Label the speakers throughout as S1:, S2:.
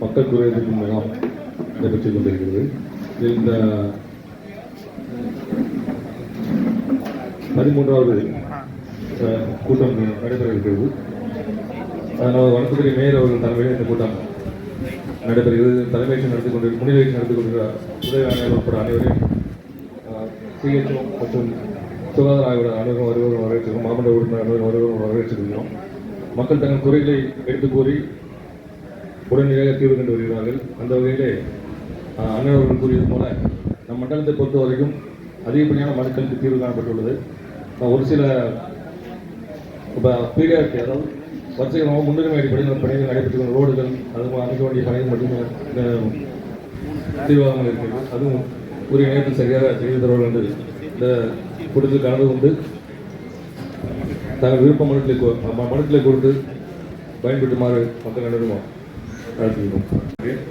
S1: மக்கள் குறையதுக்கு மேலாம் நடைபெற்றுக் கொண்டிருக்கிறது. இந்த பதிமூன்றாவது கூட்டம் நடைபெற இருக்கிறது. அதனால் வனத்துறை மேயர் அவர்கள் தலைமையில் இந்த கூட்டம் நடைபெறுகிறது. தலைமையேற்று நடத்தி கொண்டு முன்னிலையை நடத்தி கொண்டிருக்கிறார். உதவி உட்பட அனைவரையும் சிஹெச்ஓ மற்றும் சுகாதார ஆய்வாளர் அனைவரும் வருவரும் வரவேற்கிறோம் மாவட்ட உறுப்பினர் அனைவரும் வருவரும் வரவேற்றிருக்கிறோம் மக்கள் தங்கள் குறைகளை எடுத்து கூறி உடனடியாக தீர்வு கண்டு வருகிறார்கள். அந்த வகையிலே அண்ணன் அவர்கள் கூறியது போல நம் மண்டலத்தை பொறுத்த வரைக்கும் அதிகப்படியான மனுக்களுக்கு தீர்வு காணப்பட்டுள்ளது. ஒரு சில இப்போ பீடியாரிட்டி அதாவது வரிசைகளாக முன்னுரிமை அடிப்படையில் பணிகள் நடைபெற்று கொண்ட ரோடுகள் அதுவும் அமைக்க வேண்டிய பணிகள் மட்டும் இந்த தீர்வாகாமல் இருக்கிறது அதுவும் உரிய நேரத்தில் சரியாக செய்து தருவார்கள் என்று இந்த கூட்டத்தில் கலந்து கொண்டு தங்கள் விருப்ப மனுக்களை கொ- மனுக்களை கொடுத்து பயன்படுத்துமாறு மக்கள் அனைவரும் அழைத்துக்கிறோம்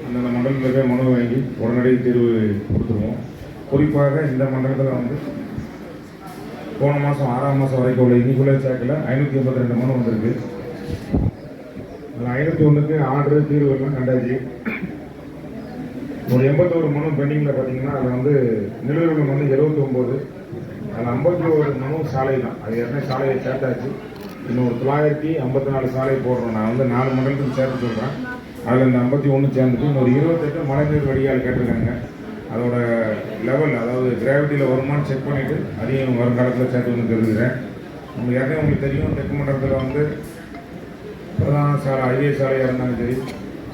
S2: அந்தந்த மண்டலத்தில் மனு வாங்கி உடனடி தீர்வு கொடுத்துருவோம். குறிப்பாக இந்த மண்டலத்தில் வந்து போன மாதம் ஆறாம் மாதம் வரைக்கும் உள்ள இன்னைக்குள்ள சாக்கில் ஐநூற்றி எண்பத்தி ரெண்டு மனு வந்திருக்கு. ஐநூற்றி ஒன்றுக்கு ஆர்டர் தீர்வு எல்லாம் கண்டாச்சு. ஒரு எண்பத்தோரு மனு பெண்டிங்கில் பார்த்தீங்கன்னா அதில் வந்து நிலுவையில் வந்து எழுபத்தி ஒம்பது அதில் ஐம்பத்தி ஒரு மனு சாலை தான். அது ஏற்கனவே சாலையை சேர்த்தாச்சு. இன்னொரு தொள்ளாயிரத்தி ஐம்பத்தி நாலு சாலை போடுறோம். நான் வந்து நாலு மண்டலத்துக்கு சேர்த்து சொல்கிறேன் அதில் இந்த ஐம்பத்தி ஒன்று சேர்ந்துட்டு இன்னொரு இருபத்தெட்டு மழைநீர் வடிகால் கேட்டிருக்காங்க. அதோட லெவல் அதாவது கிராவிட்டியில் வருமானு செக் பண்ணிவிட்டு அதையும் வருங்காலத்தில் சேர்த்து வந்து தெரிஞ்சுக்கிறேன். உங்களுக்கு ஏற்கனவே உங்களுக்கு தெரியும் தெற்கு மண்டலத்தில் வந்து பிரதான சாலை ஹைவே சாலையாக இருந்தாலும் சரி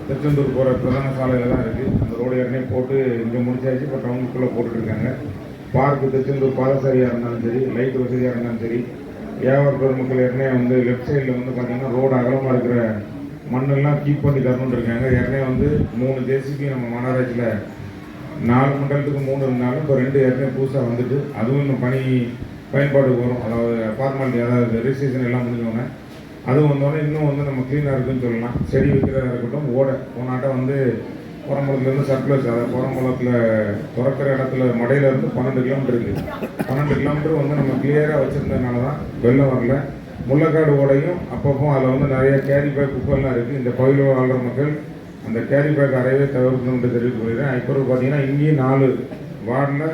S2: திருச்செந்தூர் போகிற பிரதான சாலையில் தான் இருக்குது அந்த ரோடு ஏற்கனவே போட்டு இங்கே முடிச்சாச்சு இப்போ டவுனுக்குள்ளே போட்டுட்ருக்காங்க பார்க்கு திருச்செந்தூர் பாதசாரியாக இருந்தாலும் சரி லைட் வசதியாக இருந்தாலும் சரி வியாபார பெருமக்கள் ஏற்கனவே வந்து லெஃப்ட் சைடில் வந்து பார்த்திங்கன்னா ரோடு அகலமாக இருக்கிற மண்ணெல்லாம் கீப் பண்ணி தரணுன்னு இருக்காங்க. ஏற்கனவே வந்து மூணு ஜேசிபி நம்ம மாநகராட்சியில் நாலு மண்டலத்துக்கு மூணு இருந்தாலும் இப்போ ரெண்டு ஏற்கனவே புதுசாக வந்துட்டு அதுவும் இன்னும் பணி பயன்பாடுக்கு வரும். அதாவது ஃபார்மாலிட்டி அதாவது ரெஜிஸ்ட்ரேஷன் எல்லாம் முடிஞ்சவங்க அது வந்தோடனே இன்னும் வந்து நம்ம க்ளீனாக இருக்குன்னு சொல்லலாம். செடி வைக்கிறதா இருக்கட்டும் ஓடை போனாட்டம் வந்து புறம்பலத்துலேருந்து சர்க்குலர்ஸ் அதாவது புறம்பலத்தில் திறக்கிற இடத்துல மடையிலேருந்து பன்னெண்டு கிலோமீட்டர் இருக்குது பன்னெண்டு கிலோமீட்டர் வந்து நம்ம கிளியராக வச்சுருந்ததுனால தான் வெள்ளம் வரல. முள்ளக்காடு ஓடையும் அப்பப்போ அதில் வந்து நிறைய கேரி பேக் குப்பைலாம் இருக்குது இந்த பகுதியில் வாழ்கிற மக்கள் அந்த கேரி பேக் அறையவே தவிர்க்கணும்னு தெரிவித்து கொள்கிறேன். இப்போ பார்த்தீங்கன்னா இங்கேயும் நாலு வார்டில்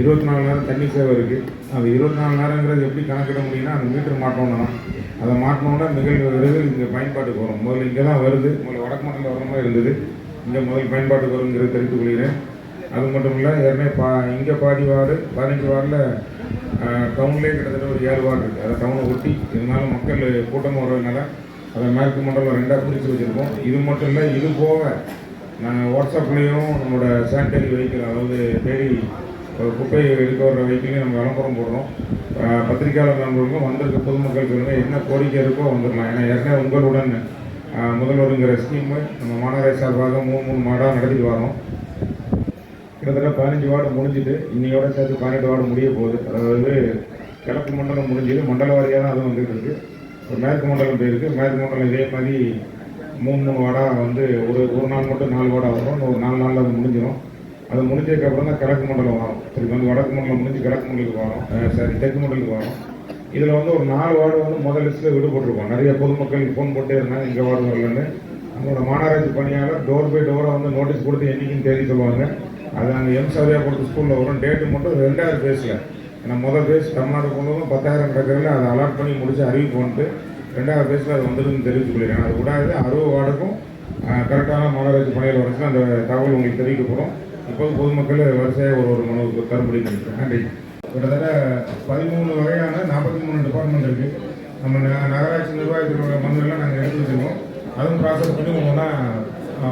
S2: இருபத்தி நாலு நேரம் தண்ணி சேவை இருக்குது அது இருபத்தி நாலு நேரங்கிறது எப்படி கணக்கிட முடியும்னா அந்த மீட்டர் மாட்டோம்னா அதை மாட்டினோன்னா மிக விரைவில் இங்கே பயன்பாட்டுக்கு வரும். முதல்ல இங்கே தான் வருது முதல்ல வடக்கு மண்டலம் வர மாதிரி இருந்தது. இங்கே முதல் பயன்பாட்டுக்கு வருங்கிறது தெரிவித்துக் கொள்கிறேன் அது மட்டும் இல்லை ஏற்கனவே பா இங்கே பாதி வார்டு பதினஞ்சு வார்டில் டவுன்லேயே கிட்டத்தட்ட ஒரு ஏழு வார்டு இருக்குது அதை டவுனை ஒட்டி இருந்தாலும் மக்கள் கூட்டம் வர்றதுனால அதை மேற்கு மண்டலம் ரெண்டாக பிரித்து வச்சுருக்கோம். இது மட்டும் இல்லை இது போக நாங்கள் வாட்ஸ்அப்லேயும் நம்மளோட சானிடரி வெஹிக்கிள் அதாவது டெய்லி குப்பையை எடுக்க வர வெஹிக்கிளையும் நம்ம விளம்பரம் போடுறோம். அஹ் பத்திரிக்கையாளர் நண்பர்களுக்கும் வந்திருக்க பொதுமக்கள் சொல்லுங்கள் என்ன கோரிக்கை இருக்கோ வந்துடலாம். ஏன்னா ஏற்கனவே உங்களுடன் முதல்வருங்கிற ஸ்கீமு நம்ம மாநகராட்சி சார்பாக மூணு மூணு மாடாக நடத்திட்டு வரோம். கிட்டத்தட்ட பதினஞ்சு வார்டு முடிஞ்சுட்டு இன்னையோட சேர்த்து பதினெட்டு வார்டு முடிய போகுது. அதாவது கிழக்கு மண்டலம் முடிஞ்சது. மண்டல வாரியாக தான் அதுவும் வந்துட்டு இருக்குது மேற்கு மண்டலம் போயிருக்கு. மேற்கு மண்டலம் இதே மாதிரி மூணு மூணு வார்டாக வந்து ஒரு ஒரு நாள் மட்டும் நாலு வார்டாக வரும். ஒரு நாலு நாளில் அது முடிஞ்சிடும் அது முடிஞ்சதுக்கப்புறம் தான் கிழக்கு மண்டலம் வரும். திருப்பி வந்து வடக்கு மண்டலம் முடிஞ்சு கிழக்கு மண்டலுக்கு வரும். சாரி சரி தெற்கு மண்டலுக்கு வரும். இதில் வந்து ஒரு நாலு வார்டு வந்து முதல் லிஸ்ட்டில் விடுபட்டிருக்கோம். நிறைய பொதுமக்கள் ஃபோன் போட்டே இருந்தாங்க இங்கே வார்டு வரலன்னு. அவங்களோட மாநகராட்சி பணியாளர் டோர் பை டோராக வந்து நோட்டீஸ் கொடுத்து என்னைக்குன்னு தேதி சொல்லுவாங்க. அது அங்கே எம் சௌரியா கொடுத்த ஸ்கூலில் வரும். டேட்டு மட்டும் ரெண்டாயிரம் பேஸில் ஏன்னா முதல் பேஸ் தமிழ்நாடு போனதும் பத்தாயிரம் கிடக்கிறதுல அதை அலாட் பண்ணி முடிச்சு அறிவிப்பு வந்துட்டு ரெண்டாயிரம் பேஸில் அது வந்துருன்னு தெரிவித்து கொள்கிறேன். அது கூடாது அறுபது வார்டுக்கும் கரெக்டான மாநகராட்சி பணியில் வரச்சுன்னா அந்த தகவல் உங்களுக்கு தெரிவிக்கப்படும். இப்போது பொதுமக்கள் வரிசையாக ஒரு ஒரு மனுவுக்கு தரும்படி நன்றி கிட்டத்தட்ட பதிமூணு வகையான நாற்பத்தி மூணு டிபார்ட்மெண்ட் இருக்குது நம்ம ந- நகராட்சி உள்ள மனுவெல்லாம் நாங்கள் எடுத்து வச்சுருக்கோம். அதுவும் ப்ராசஸ் பண்ணி ஒவ்வொன்றா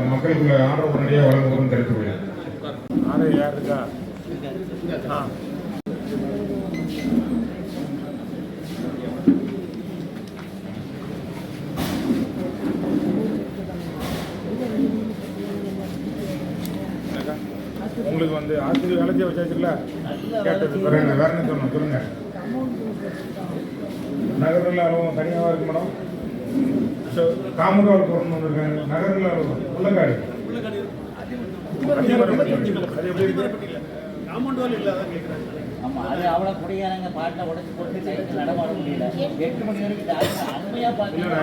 S2: மக்களுக்கு ஆர்டர் உடனடியாக வழங்குவோம்னு தெரிவித்து
S3: யார் இருக்கா? ஆ. வந்து ஆசிரியர் வேலைக்கே வச்சாச்சுல்ல? கேட்டது வேற என்ன வேற என்ன சொல்லணும் சொல்லுங்க. நகரில் அலுவலகம் தனியாக இருக்கு மேடம்? காமராஜ் போடணும் வந்திருக்காங்க நகரில் அலுவலகம் உள்ளங்காடு. அது எப்படி இருக்கு?
S4: ஆமா அது அவ்வளவு குடியாரங்க பாட்டில் உடைச்சு போட்டு சைக்கிள் நடமாட முடியல. எட்டு மணி வரைக்கும் பார்த்தீங்கன்னா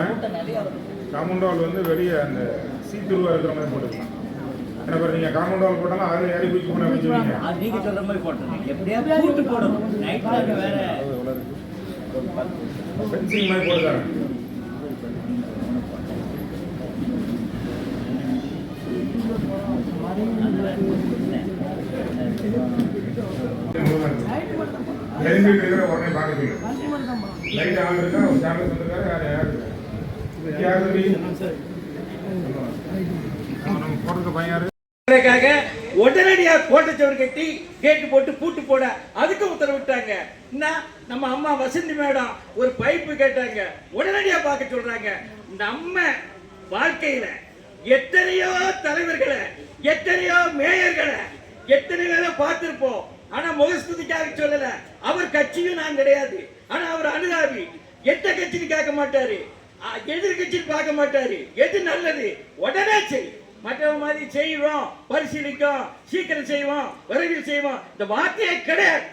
S2: வால் வந்து வெளியே அந்த சீத்துருவா இருக்கிற மாதிரி போட்டுக்கலாம். பேர் நீங்கள் காம்பவுண்ட் வால் போட்டாலும் அதில் ஏறி குதிச்சு போன வச்சுருவீங்க
S4: அது நீங்க சொல்ற மாதிரி போட்டுருங்க எப்படியா கூட்டு போடணும். நைட்ல அது வேற.
S2: ஃபென்சிங் மாதிரி போடுறாங்க இருக்கிற உடனே பார்க்க சொல்லு லைட் ஆன் இருக்கா? ஒரு சாம்பிள் வந்திருக்காரு யார் யார்? நம்ம போடுறது பையன் யாரு?
S5: உடனடியா கோட்டச்சவர் கட்டி கேட்டு போட்டு பூட்டு போட அதுக்கு உத்தரவிட்டாங்க. என்ன? நம்ம அம்மா வசந்தி மேடம் ஒரு பைப்பு கேட்டாங்க. உடனடியா பார்க்க சொல்றாங்க. நம்ம வாழ்க்கையில எத்தனையோ தலைவர்களை எத்தனையோ மேயர்களை எத்தனை பேரை பார்த்திருப்போம். ஆனா முகஸ்துதிக்காக சொல்லல. அவர் கட்சியும் நான் கிடையாது. ஆனா அவர் அனுதாபி. எந்த கட்சின்னு கேட்க மாட்டாரு. எதிர்கட்சின்னு பார்க்க மாட்டாரு. எது நல்லது? உடனே செய் மற்றவங்க மாதிரி செய்வோம் பரிசீலிக்கும் சீக்கிரம் செய்வோம் விரைவில் செய்வோம் இந்த வார்த்தையே கிடையாது.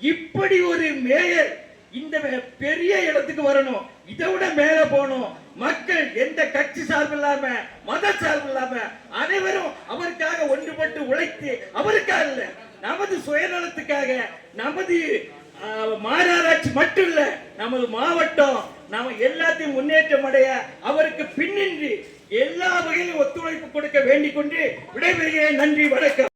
S5: இப்படி ஒரு மேயர் இந்த மே- பெரிய இடத்துக்கு வரணும். இதை விட மேல போகணும். மக்கள் எந்த கட்சி சார்பு இல்லாம மத சார்பு இல்லாம அனைவரும் அவருக்காக ஒன்றுபட்டு உழைத்து அவருக்காக இல்ல நமது சுயநலத்துக்காக நமது மாநகராட்சி மட்டும் இல்ல நமது மாவட்டம் நாம எல்லாத்தையும் முன்னேற்றம் அடைய அவருக்கு பின்னின்றி எல்லா வகையிலும் ஒத்துழைப்பு கொடுக்க வேண்டிக் கொண்டு விடைபெறுகிறேன். நன்றி வணக்கம்.